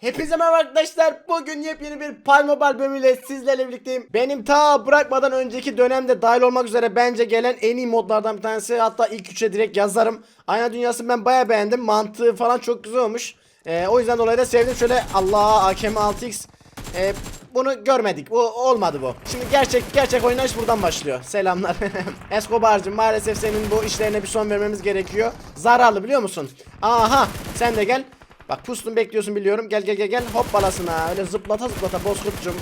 Hepinize merhaba arkadaşlar. Bugün yepyeni bir Pal Mobile bölümüyle sizlerle birlikteyim. Benim ta bırakmadan önceki dönemde dahil olmak üzere bence gelen en iyi modlardan bir tanesi. Hatta ilk üçe direkt yazarım. Ayna dünyasını ben baya beğendim. Mantığı falan çok güzel olmuş. Ee, o yüzden dolayı da sevdim. Şöyle Allah AKM 6X. Ee, bunu görmedik. Bu olmadı bu. Şimdi gerçek gerçek oynayış buradan başlıyor. Selamlar. Escobar'cığım maalesef senin bu işlerine bir son vermemiz gerekiyor. Zararlı biliyor musun? Aha sen de gel. Bak pustun bekliyorsun biliyorum. Gel gel gel gel. Hop balasına. Öyle zıplata zıplata bozkurtcum.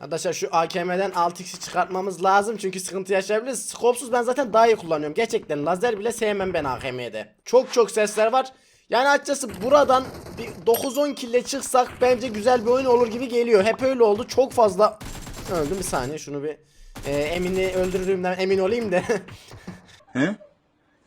Arkadaşlar şu AKM'den 6x'i çıkartmamız lazım çünkü sıkıntı yaşayabiliriz. Skopsuz ben zaten daha iyi kullanıyorum. Gerçekten lazer bile sevmem ben AKM'de. Çok çok sesler var. Yani açıkçası buradan bir 9-10 kille çıksak bence güzel bir oyun olur gibi geliyor. Hep öyle oldu. Çok fazla öldüm bir saniye şunu bir e, Emin'i öldürürümden emin olayım da. He?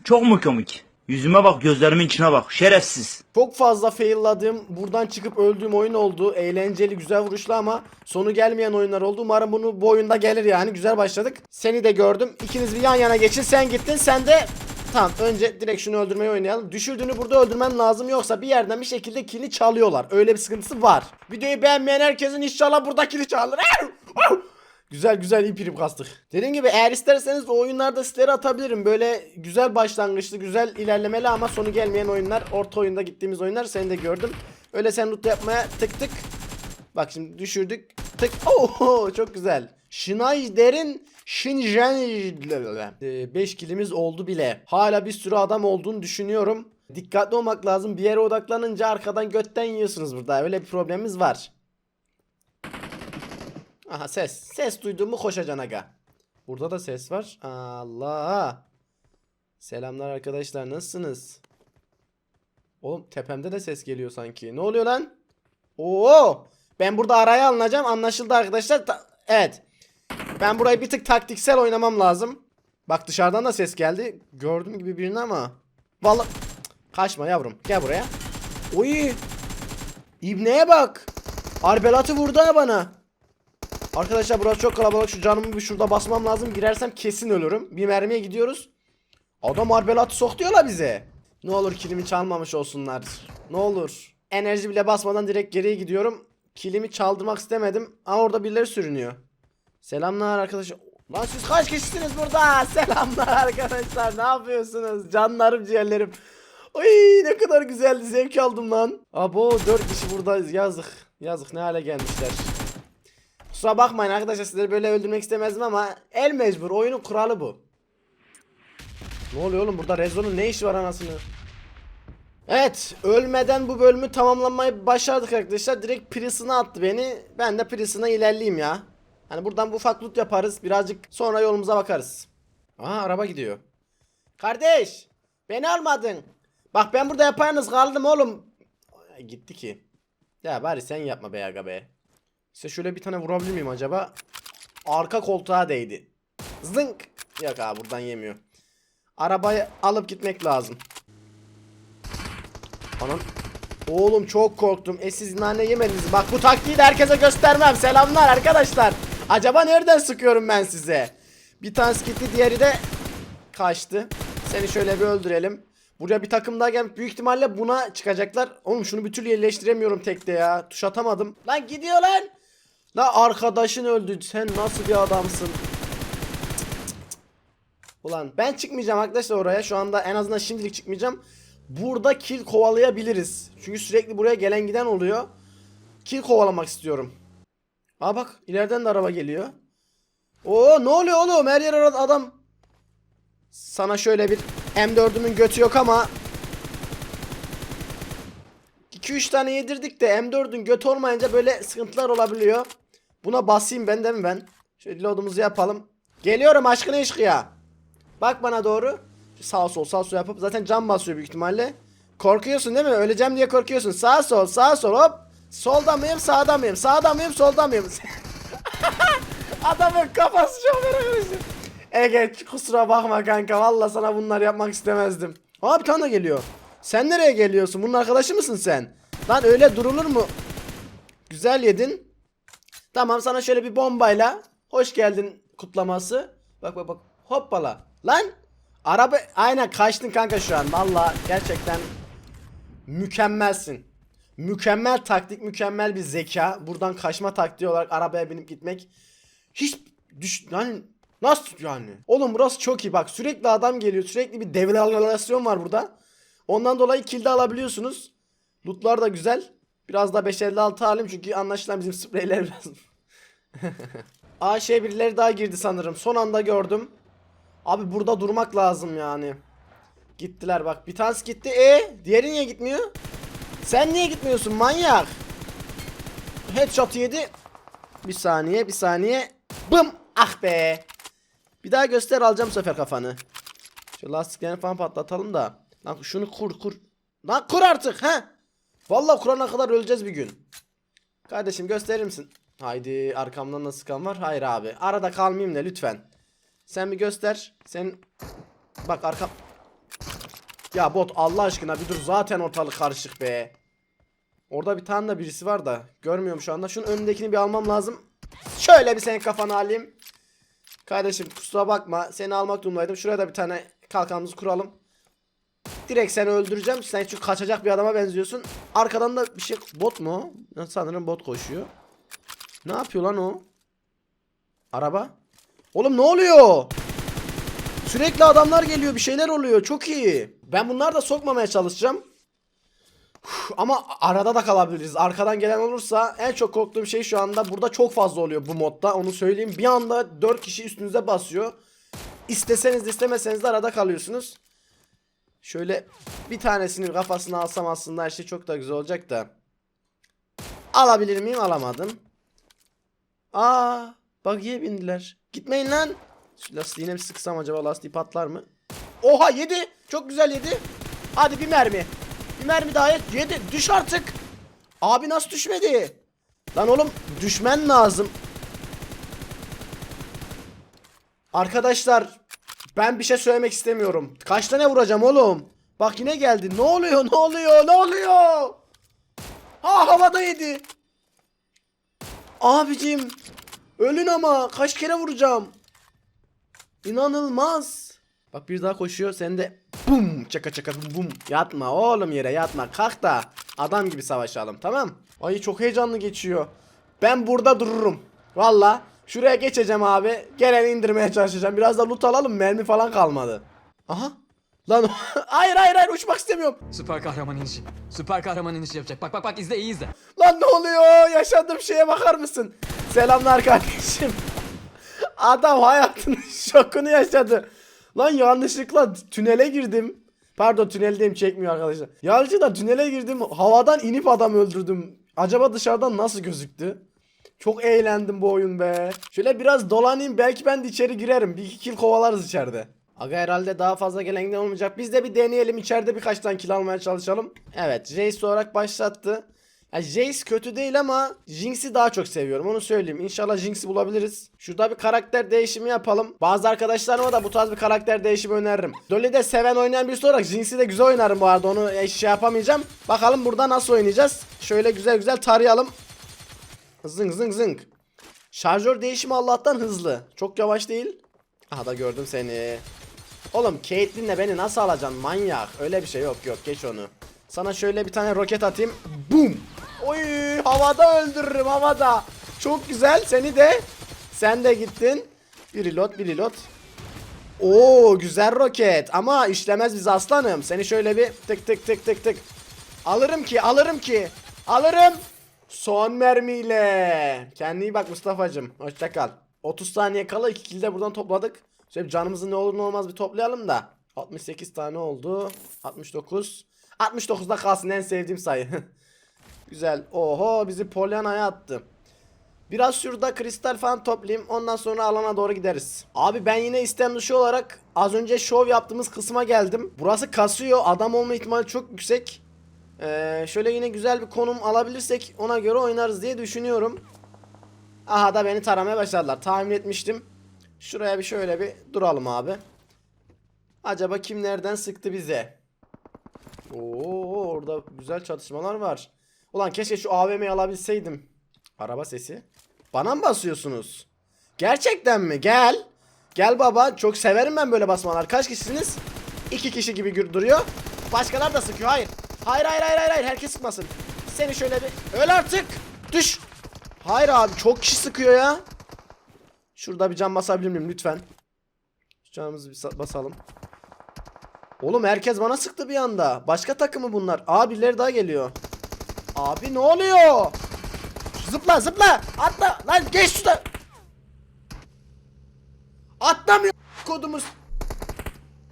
Çok mu komik? Yüzüme bak gözlerimin içine bak şerefsiz. Çok fazla failladığım, buradan çıkıp öldüğüm oyun oldu. Eğlenceli, güzel vuruşlu ama sonu gelmeyen oyunlar oldu. Umarım bunu bu oyunda gelir yani. Güzel başladık. Seni de gördüm. İkiniz bir yan yana geçin. Sen gittin, sen de Tamam önce direkt şunu öldürmeyi oynayalım. Düşürdüğünü burada öldürmen lazım yoksa bir yerden bir şekilde kili çalıyorlar. Öyle bir sıkıntısı var. Videoyu beğenmeyen herkesin inşallah burada kili çalır. Güzel güzel iyi prim kastık. Dediğim gibi eğer isterseniz o oyunlarda sizlere atabilirim. Böyle güzel başlangıçlı, güzel ilerlemeli ama sonu gelmeyen oyunlar. Orta oyunda gittiğimiz oyunlar seni de gördüm. Öyle sen loot yapmaya tık tık. Bak şimdi düşürdük. Tık. Oo çok güzel. Schneider'in Şinjen 5 kilimiz oldu bile. Hala bir sürü adam olduğunu düşünüyorum. Dikkatli olmak lazım. Bir yere odaklanınca arkadan götten yiyorsunuz burada. Öyle bir problemimiz var. Aha ses. Ses duyduğumu koşacaksın aga. Burada da ses var. Allah. Selamlar arkadaşlar nasılsınız? Oğlum tepemde de ses geliyor sanki. Ne oluyor lan? Oo! Ben burada araya alınacağım. Anlaşıldı arkadaşlar. Ta- evet. Ben burayı bir tık taktiksel oynamam lazım. Bak dışarıdan da ses geldi. Gördüm gibi birini ama. Vallahi kaçma yavrum. Gel buraya. Oy! İbneye bak. Arbelatı vurdu ha bana. Arkadaşlar burası çok kalabalık. Şu canımı bir şurada basmam lazım. Girersem kesin ölürüm. Bir mermiye gidiyoruz. Adam arbelatı soktuyorlar bize. Ne olur kilimi çalmamış olsunlar. Ne olur. Enerji bile basmadan direkt geriye gidiyorum. Kilimi çaldırmak istemedim. Ama orada birileri sürünüyor. Selamlar arkadaşlar. Lan siz kaç kişisiniz burada? Selamlar arkadaşlar. Ne yapıyorsunuz? Canlarım ciğerlerim. Ay ne kadar güzeldi. Zevk aldım lan. Abo 4 kişi burada. Yazık. Yazık ne hale gelmişler. Kusura bakmayın arkadaşlar sizleri böyle öldürmek istemezdim ama el mecbur oyunun kuralı bu. Ne oluyor oğlum burada Rezo'nun ne işi var anasını? Evet ölmeden bu bölümü tamamlamayı başardık arkadaşlar. Direkt Prison'a attı beni. Ben de Prison'a ilerleyeyim ya. Hani buradan bu ufak loot yaparız. Birazcık sonra yolumuza bakarız. Aha araba gidiyor. Kardeş beni almadın. Bak ben burada yaparınız kaldım oğlum. Gitti ki. Ya bari sen yapma be aga be. İşte şöyle bir tane vurabilir miyim acaba? Arka koltuğa değdi. Zınk. Yok abi buradan yemiyor. Arabayı alıp gitmek lazım. Anam. Oğlum çok korktum. E siz nane yemediniz. Bak bu taktiği de herkese göstermem. Selamlar arkadaşlar. Acaba nereden sıkıyorum ben size? Bir tanesi gitti diğeri de kaçtı. Seni şöyle bir öldürelim. Buraya bir takım daha gelmiş. Büyük ihtimalle buna çıkacaklar. Oğlum şunu bir türlü yerleştiremiyorum tekte ya. Tuş atamadım. Lan gidiyor lan. La arkadaşın öldü. Sen nasıl bir adamsın? Ulan ben çıkmayacağım arkadaşlar oraya. Şu anda en azından şimdilik çıkmayacağım. Burada kill kovalayabiliriz. Çünkü sürekli buraya gelen giden oluyor. Kill kovalamak istiyorum. Aa bak ileriden de araba geliyor. Oo ne oluyor oğlum? Her yer adam. Sana şöyle bir M4'ümün götü yok ama 2-3 tane yedirdik de M4'ün götü olmayınca böyle sıkıntılar olabiliyor. Buna basayım ben de mi ben? Şöyle loadumuzu yapalım. Geliyorum aşkına işkıya. Bak bana doğru. Sağ sol sağ sol yapıp zaten cam basıyor büyük ihtimalle. Korkuyorsun değil mi? Öleceğim diye korkuyorsun. Sağ sol sağ sol hop. Solda mıyım sağda mıyım? Sağda mıyım solda mıyım? Adamın kafası çok ediyorum. Ege kusura bakma kanka. Valla sana bunlar yapmak istemezdim. Aa bir tane geliyor. Sen nereye geliyorsun? Bunun arkadaşı mısın sen? Lan öyle durulur mu? Güzel yedin. Tamam sana şöyle bir bombayla hoş geldin kutlaması. Bak bak bak. Hoppala. Lan araba aynen kaçtın kanka şu an. Valla gerçekten mükemmelsin. Mükemmel taktik, mükemmel bir zeka. Buradan kaçma taktiği olarak arabaya binip gitmek. Hiç düş yani nasıl yani? Oğlum burası çok iyi bak sürekli adam geliyor. Sürekli bir devalüasyon var burada. Ondan dolayı kill de alabiliyorsunuz. Lootlar da güzel. Biraz da 556 alayım çünkü anlaşılan bizim spreyler biraz. Aa şey birileri daha girdi sanırım. Son anda gördüm. Abi burada durmak lazım yani. Gittiler bak. Bir tanesi gitti. E diğeri niye gitmiyor? Sen niye gitmiyorsun manyak? Headshot yedi. Bir saniye, bir saniye. Bım! Ah be. Bir daha göster alacağım bu sefer kafanı. Şu lastiklerini falan patlatalım da. Lan şunu kur kur. Lan kur artık ha. Vallahi kurana kadar öleceğiz bir gün. Kardeşim gösterir misin? Haydi arkamdan nasıl kan var? Hayır abi. Arada kalmayayım da lütfen. Sen bir göster. Sen bak arkam. Ya bot Allah aşkına bir dur zaten ortalık karışık be. Orada bir tane de birisi var da görmüyorum şu anda. Şunun önündekini bir almam lazım. Şöyle bir senin kafanı alayım. Kardeşim kusura bakma seni almak durumundaydım. Şuraya da bir tane kalkanımızı kuralım. Direkt seni öldüreceğim. Sen çünkü kaçacak bir adama benziyorsun. Arkadan da bir şey bot mu? Sanırım bot koşuyor. Ne yapıyor lan o? Araba. Oğlum ne oluyor? Sürekli adamlar geliyor bir şeyler oluyor çok iyi. Ben bunları da sokmamaya çalışacağım. Ama arada da kalabiliriz. Arkadan gelen olursa en çok korktuğum şey şu anda burada çok fazla oluyor bu modda. Onu söyleyeyim. Bir anda 4 kişi üstünüze basıyor. İsteseniz istemeseniz de arada kalıyorsunuz. Şöyle bir tanesini kafasına alsam aslında her şey çok da güzel olacak da. Alabilir miyim? Alamadım. Aa, buggy'e bindiler. Gitmeyin lan. Şu lastiğine bir sıksam acaba lastiği patlar mı? Oha yedi. Çok güzel yedi. Hadi bir mermi. Bir mermi daha et. Yedi. Düş artık. Abi nasıl düşmedi? Lan oğlum düşmen lazım. Arkadaşlar ben bir şey söylemek istemiyorum. Kaç tane vuracağım oğlum? Bak yine geldi. Ne oluyor? Ne oluyor? Ne oluyor? Ha havada yedi. Abicim. Ölün ama. Kaç kere vuracağım? İnanılmaz. Bak bir daha koşuyor. Sen de bum çaka çaka bum bum. Yatma oğlum yere yatma. Kalk da adam gibi savaşalım tamam? Ay çok heyecanlı geçiyor. Ben burada dururum. Valla. Şuraya geçeceğim abi. Geleni indirmeye çalışacağım. Biraz da loot alalım. Mermi falan kalmadı. Aha. Lan hayır hayır hayır uçmak istemiyorum. Süper kahraman inişi. Süper kahraman inişi yapacak. Bak bak bak izle iyi izle. Lan ne oluyor? Yaşadığım şeye bakar mısın? Selamlar kardeşim. Adam hayatının şokunu yaşadı. Lan yanlışlıkla tünele girdim. Pardon tüneldeyim çekmiyor arkadaşlar. Yanlışlıkla tünele girdim. Havadan inip adam öldürdüm. Acaba dışarıdan nasıl gözüktü? Çok eğlendim bu oyun be. Şöyle biraz dolanayım belki ben de içeri girerim. Bir iki kill kovalarız içeride. Aga herhalde daha fazla gelen olmayacak. Biz de bir deneyelim içeride birkaç tane kill almaya çalışalım. Evet Jace olarak başlattı. Ya Jace kötü değil ama Jinx'i daha çok seviyorum onu söyleyeyim. İnşallah Jinx'i bulabiliriz. Şurada bir karakter değişimi yapalım. Bazı arkadaşlarıma da bu tarz bir karakter değişimi öneririm. Dolly'de seven oynayan birisi olarak Jinx'i de güzel oynarım bu arada onu e, şey yapamayacağım. Bakalım burada nasıl oynayacağız. Şöyle güzel güzel tarayalım. Zıng zıng zıng. Şarjör değişimi Allah'tan hızlı. Çok yavaş değil. Aha da gördüm seni. Oğlum Caitlyn'le beni nasıl alacaksın manyak? Öyle bir şey yok yok geç onu. Sana şöyle bir tane roket atayım. Boom. Oy havada öldürürüm havada. Çok güzel seni de. Sen de gittin. Bir reload bir reload. Oo güzel roket ama işlemez biz aslanım. Seni şöyle bir tık tık tık tık tık. Alırım ki alırım ki. Alırım. Son mermiyle. Kendine iyi bak Mustafa'cım. Hoşça kal. 30 saniye kala 2 kill buradan topladık. Şöyle canımızı ne olur ne olmaz bir toplayalım da. 68 tane oldu. 69. 69'da kalsın en sevdiğim sayı. Güzel. Oho bizi Polyana'ya attı. Biraz şurada kristal falan toplayayım. Ondan sonra alana doğru gideriz. Abi ben yine istem dışı olarak az önce şov yaptığımız kısma geldim. Burası kasıyor. Adam olma ihtimali çok yüksek. Ee, şöyle yine güzel bir konum alabilirsek ona göre oynarız diye düşünüyorum. Aha da beni taramaya başladılar. Tahmin etmiştim. Şuraya bir şöyle bir duralım abi. Acaba kim nereden sıktı bize? Oo orada güzel çatışmalar var. Ulan keşke şu AVM'yi alabilseydim. Araba sesi. Bana mı basıyorsunuz? Gerçekten mi? Gel. Gel baba. Çok severim ben böyle basmalar. Kaç kişisiniz? İki kişi gibi duruyor. Başkalar da sıkıyor. Hayır. Hayır hayır hayır hayır. Herkes sıkmasın. Seni şöyle bir öl artık. Düş. Hayır abi çok kişi sıkıyor ya. Şurada bir can basabilir miyim lütfen? Şu Canımızı bir sa- basalım. Oğlum herkes bana sıktı bir anda. Başka takımı bunlar. Aa birileri daha geliyor. Abi ne oluyor? Zıpla zıpla. Atla. Lan geç şuradan. Atlamıyor kodumuz.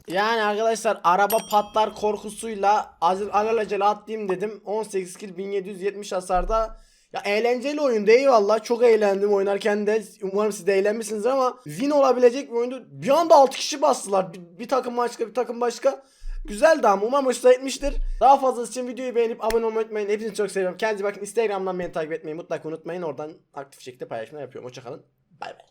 Yani arkadaşlar araba patlar korkusuyla az alelacele atlayayım dedim. 18 kill 1770 hasarda. Ya eğlenceli oyundu eyvallah. Çok eğlendim oynarken de. Umarım siz de eğlenmişsinizdir ama win olabilecek bir oyundu. Bir anda 6 kişi bastılar. Bir, bir takım başka bir takım başka. Güzeldi ama umarım hoşuna gitmiştir. Daha fazlası için videoyu beğenip abone olmayı unutmayın. Hepinizi çok seviyorum. Kendinize bakın. Instagram'dan beni takip etmeyi mutlaka unutmayın. Oradan aktif şekilde paylaşımlar yapıyorum. Hoşçakalın. Bay bay.